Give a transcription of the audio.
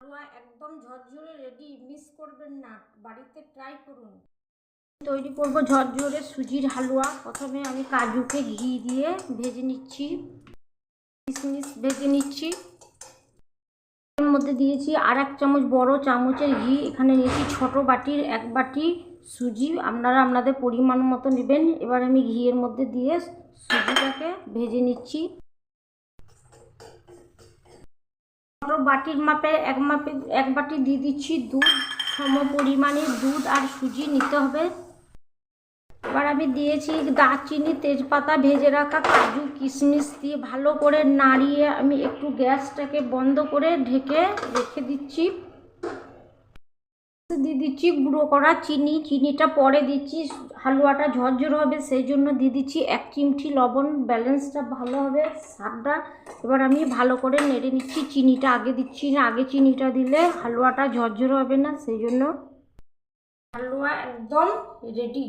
হালুয়া একদম ঝরঝরে ready miss করবেন না। বাড়িতে ট্রাই করুন। তৈরি করব ঝরঝরে সুজির হালুয়া। প্রথমে আমি কাজুকে ঘি দিয়ে ভেজে নিচ্ছি। কিশমিশ ভেজে নিচ্ছি। এর মধ্যে দিয়েছি আর এক চামচ বড় চামচের ঘি। এখানে নিয়েছি ছোট বাটির এক বাটি সুজি। আপনারা আপনাদের পরিমাণ মতো নেবেন। এবার আমি ঘিয়ের মধ্যে দিয়ে সুজিটাকে ভেজে নিচ্ছি। বাটির মাপে এক মাপে এক বাটি দিয়ে দিচ্ছি দুধ। সম পরিমাণে দুধ আর সুজি নিতে হবে। এবার আমি দিয়েছি দারচিনি, তেজপাতা, ভেজে রাখা কাজু, কিশমিশ দিয়ে ভালো করে নাড়িয়ে আমি একটু গ্যাসটাকে বন্ধ করে ঢেকে রেখে দিচ্ছি। দিয়ে দিচ্ছি গুঁড়ো করা চিনি। চিনিটা পরে দিচ্ছি, হালুয়াটা ঝরঝর হবে, সেই জন্য দিয়ে দিচ্ছি এক চিমটি লবণ। ব্যালেন্সটা ভালো হবে, স্বাদটা। এবার আমি ভালো করে নেড়ে নিচ্ছি চিনিটা। আগে দিচ্ছি না, আগে চিনিটা দিলে হালুয়াটা ঝরঝর হবে না, সেই জন্য হালুয়া একদম রেডি